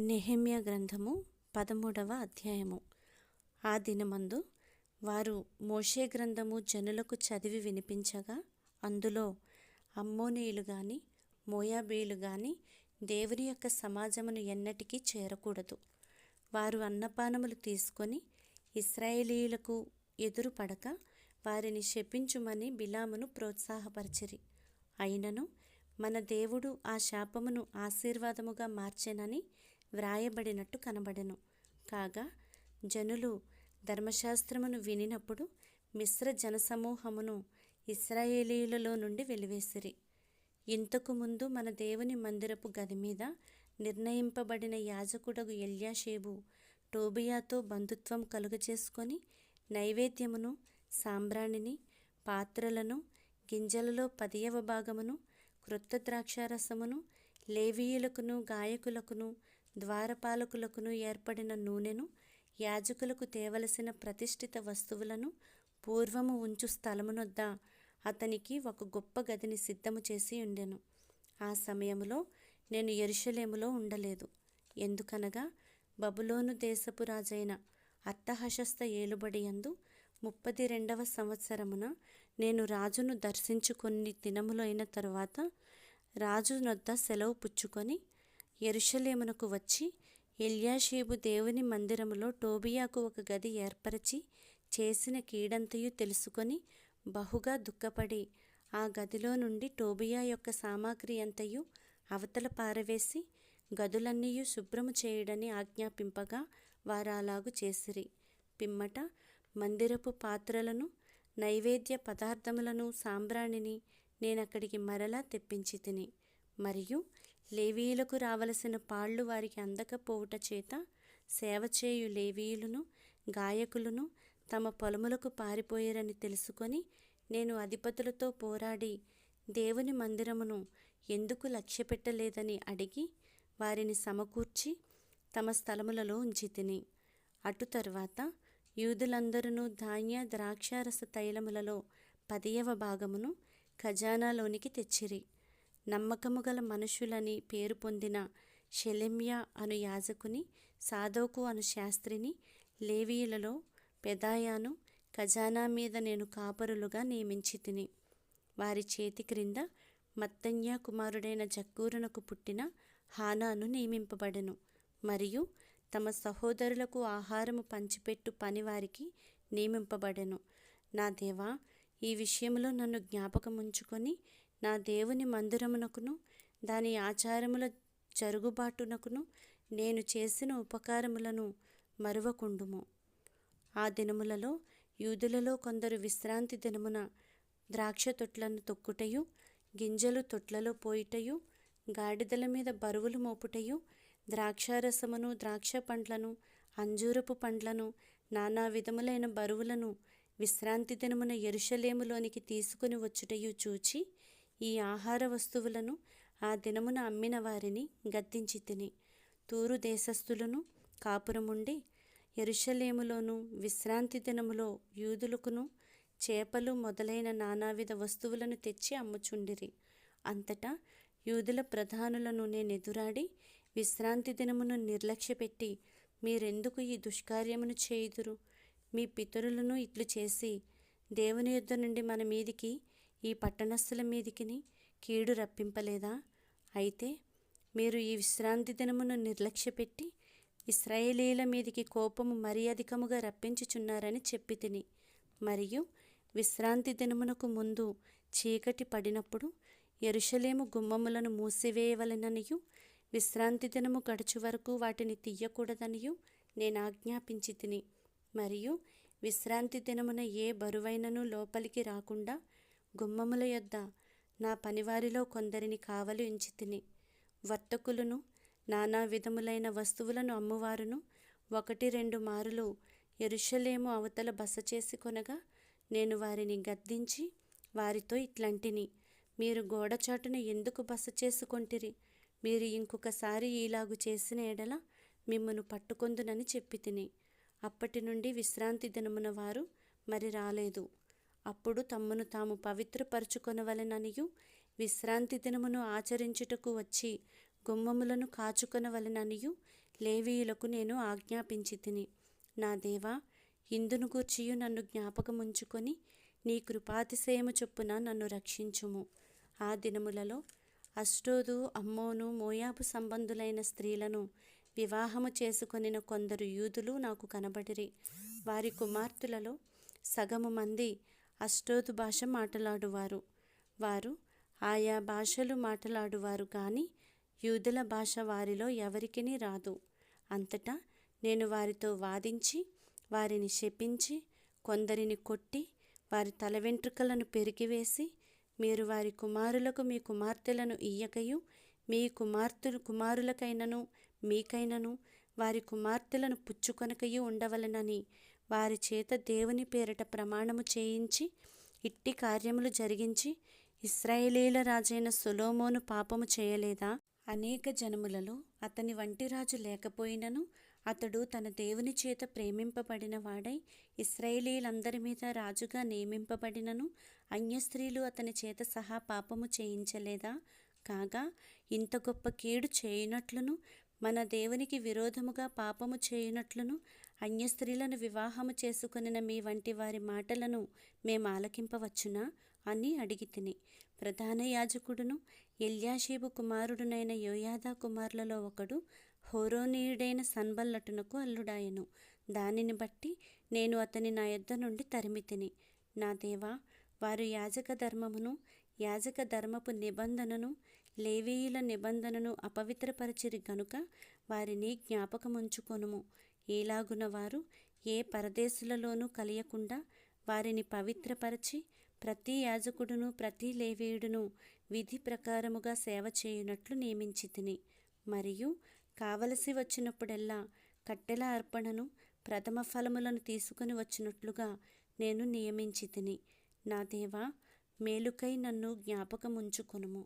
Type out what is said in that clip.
నెహెమ్య గ్రంథము పదమూడవ అధ్యాయము. ఆ దినమందు వారు మోషే గ్రంథము జనులకు చదివి వినిపించగా అందులో అమ్మోనీయులు గాని మోయాబీయులు గాని దేవుని యొక్క సమాజమును ఎన్నటికీ చేరకూడదు. వారు అన్నపానములు తీసుకొని ఇస్రాయేలీలకు ఎదురు పడక వారిని శపించుమని బిలామును ప్రోత్సాహపరిచిరి. అయినను మన దేవుడు ఆ శాపమును ఆశీర్వాదముగా మార్చెనని వ్రాయబడినట్టు కనబడెను. కాగా జనులు ధర్మశాస్త్రమును వినినప్పుడు మిశ్ర జనసమూహమును ఇస్రాయేలీలలో నుండి వెలివేసిరి. ఇంతకు ముందు మన దేవుని మందిరపు గది మీద నిర్ణయింపబడిన యాజకుడగు ఎల్యాషేబు టోబియాతో బంధుత్వం కలుగచేసుకొని నైవేద్యమును సాంబ్రాణిని పాత్రలను గింజలలో పదియవ భాగమును క్రొత్త ద్రాక్షారసమును లేవీయులకును గాయకులకును ద్వారపాలకులకును ఏర్పడిన నూనెను యాజకులకు తేవలసిన ప్రతిష్ఠిత వస్తువులను పూర్వము ఉంచు స్థలమునొద్ద అతనికి ఒక గొప్ప గదిని సిద్ధము చేసి ఉండెను. ఆ సమయంలో నేను ఎరుషలేములో ఉండలేదు. ఎందుకనగా బబులోను దేశపు రాజైన అర్తహషస్త ఏలుబడియందు ముప్పది రెండవ సంవత్సరమున నేను రాజును దర్శించుకొని దినములైన తరువాత రాజు నొద్ద సెలవు పుచ్చుకొని ఎరుషలేమునకు వచ్చి ఎల్యాషేబు దేవుని మందిరములో టోబియాకు ఒక గది ఏర్పరిచి చేసిన కీడంతయు తెలుసుకొని బహుగా దుఃఖపడి ఆ గదిలో నుండి టోబియా యొక్క సామాగ్రి అంతయు అవతల పారవేసి గదులన్నీయు శుభ్రము చేయడని ఆజ్ఞాపింపగా వారు అలాగు చేసిరి. పిమ్మట మందిరపు పాత్రలను నైవేద్య పదార్థములను సాంబ్రాణిని నేనక్కడికి మరలా తెప్పించి తిని మరియు లేవీయులకు రావలసిన పాళ్ళు వారికి అందకపోవుట చేత సేవ చేయు లేవీయులను గాయకులను తమ పొలములకు పారిపోయారని తెలుసుకొని నేను అధిపతులతో పోరాడి దేవుని మందిరమును ఎందుకు లక్ష్యపెట్టలేదని అడిగి వారిని సమకూర్చి తమ స్థలములలో ఉంచి తిని అటు తరువాత యూదులందరూ ధాన్య ద్రాక్షారస తైలములలో పదియవ భాగమును ఖజానాలోనికి తెచ్చిరి. నమ్మకము గల మనుషులని పేరు పొందిన షెలెమ్యా అను యాజకుని సాదోకు అను శాస్త్రిని లేవీయులలో పెదాయాను ఖజానా మీద నేను కాపరులుగా నియమించి తిని వారి చేతి క్రింద మత్తన్య కుమారుడైన జక్కూరునకు పుట్టిన హానాను నియమింపబడెను. మరియు తమ సహోదరులకు ఆహారము పంచిపెట్టు పనివారికి నియమింపబడెను. నా దేవా ఈ విషయంలో నన్ను జ్ఞాపకముంచుకొని నా దేవుని మందిరమునకును దాని ఆచారముల జరుగుబాటునకును నేను చేసిన ఉపకారములను మరువకుండుము. ఆ దినములలో యూదులలో కొందరు విశ్రాంతి దినమున ద్రాక్ష తొట్లను తొక్కుటయు గింజలు తొట్లలో పోయిటయు గాడిదల మీద బరువులు మోపుటయు ద్రాక్షారసమును ద్రాక్ష పండ్లను అంజూరపు పండ్లను నానా విధములైన బరువులను విశ్రాంతి దినమున ఎరుషలేములోనికి తీసుకుని వచ్చుటయు చూచి ఈ ఆహార వస్తువులను ఆ దినమున అమ్మిన వారిని గద్దించి తిని తూరు దేశస్థులను కాపురముండి ఎరుషలేములోను విశ్రాంతి దినములో యూదులకును చేపలు మొదలైన నానావిధ వస్తువులను తెచ్చి అమ్ముచుండిరి. అంతటా యూదుల ప్రధానులను నేను ఎదురాడి విశ్రాంతి దినమును నిర్లక్ష్యపెట్టి మీరెందుకు ఈ దుష్కార్యమును చేయుదురు? మీ పితరులను ఇట్లు చేసి దేవుని యుద్ధ నుండి మన మీదికి ఈ పట్టణస్థుల మీదికిని కీడు రప్పింపలేదా? అయితే మీరు ఈ విశ్రాంతి దినమును నిర్లక్ష్యపెట్టి ఇస్రాయేలీల మీదికి కోపము మరీ అధికముగా రప్పించుచున్నారని చెప్పి తిని మరియు విశ్రాంతి దినమునకు ముందు చీకటి పడినప్పుడు ఎరుషలేము గుమ్మములను మూసివేయవలెననియు విశ్రాంతి దినము గడుచు వరకు వాటిని తీయకూడదనియు నేను ఆజ్ఞాపించి తిని మరియు విశ్రాంతి దినమున ఏ బరువైనను లోపలికి రాకుండా గుమ్మముల యొద్ద నా పనివారిలో కొందరిని కావలి ఉంచి తిని వర్తకులను నానా విధములైన వస్తువులను అమ్మువారును ఒకటి రెండు మారులు ఎరుషలేము అవతల బస చేసి కొనగా నేను వారిని గద్దించి వారితో ఇట్లాంటిని మీరు గోడచాటున ఎందుకు బస చేసుకొంటిరి? మీరు ఇంకొకసారి ఈలాగు చేసిన ఎడల మిమ్మను పట్టుకొందునని చెప్పి తిని అప్పటి నుండి విశ్రాంతి దినమున వారు మరి రాలేదు. అప్పుడు తమ్మును తాము పవిత్రపరచుకొనవలననియు విశ్రాంతి దినమును ఆచరించుటకు వచ్చి గుమ్మములను కాచుకొనవలననియు లేవీయులకు నేను ఆజ్ఞాపించి తిని నా దేవా ఇందును గూర్చియు నన్ను జ్ఞాపకముంచుకొని నీ కృపాతిశయము చొప్పున నన్ను రక్షించుము. ఆ దినములలో అష్టోదు అమ్మోను మోయాబు సంబంధులైన స్త్రీలను వివాహము చేసుకొనిన కొందరు యూదులు నాకు కనబడిరి. వారి కుమార్తెలలో సగము మంది అష్టోదు భాష మాట్లాడువారు. వారు ఆయా భాషలు మాట్లాడువారు కానీ యూదుల భాష వారిలో ఎవరికిని రాదు. అంతటా నేను వారితో వాదించి వారిని శపించి కొందరిని కొట్టి వారి తల వెంట్రుకలను పెరికివేసి మీరు వారి కుమారులకు మీ కుమార్తెలను ఇయ్యకయు మీ కుమార్తెలు కుమారులకైనను మీకైనను వారి కుమార్తెలను పుచ్చుకొనకయు ఉండవలనని వారి చేత దేవుని పేరిట ప్రమాణము చేయించి ఇట్టి కార్యములు జరిగించి ఇస్రాయేలీల రాజైన సొలోమోను పాపము చేయలేదా? అనేక జనములలో అతని వంటి రాజు లేకపోయినను అతడు తన దేవుని చేత ప్రేమింపబడిన వాడై ఇస్రాయేలీలందరి మీద రాజుగా నియమింపబడినను అన్యస్త్రీలు అతని చేత సహా పాపము చేయించలేదా? కాగా ఇంత గొప్ప కీడు చేయునట్లును మన దేవునికి విరోధముగా పాపము చేయునట్లును అన్య స్త్రీలను వివాహము చేసుకునిన మీ వంటి వారి మాటలను మేము ఆలకింపవచ్చునా? అని అడిగి తిని. ప్రధాన యాజకుడును ఎల్యాషీబు కుమారుడునైన యోయాదా కుమారులలో ఒకడు హోరోనీయుడైన సన్బల్లటునకు అల్లుడాయను. దానిని బట్టి నేను అతని నా యొద్ద నుండి తరిమితిని నా దేవా వారు యాజక ధర్మమును యాజక ధర్మపు నిబంధనను లేవీయుల నిబంధనను అపవిత్రపరచిరి గనుక వారిని జ్ఞాపకముంచుకొనుము. ఈలాగున వారు ఏ పరదేశులలోనూ కలియకుండా వారిని పవిత్రపరచి ప్రతి యాజకుడును ప్రతి లేవీయుడును విధి ప్రకారముగా సేవ చేయునట్లు నియమించి తిని మరియు కావలసి వచ్చినప్పుడెల్లా కట్టెల అర్పణను ప్రథమ ఫలములను తీసుకుని వచ్చినట్లుగా నేను నియమించి తిని నా దేవా మేలుకై నన్ను జ్ఞాపకముంచుకొనుము.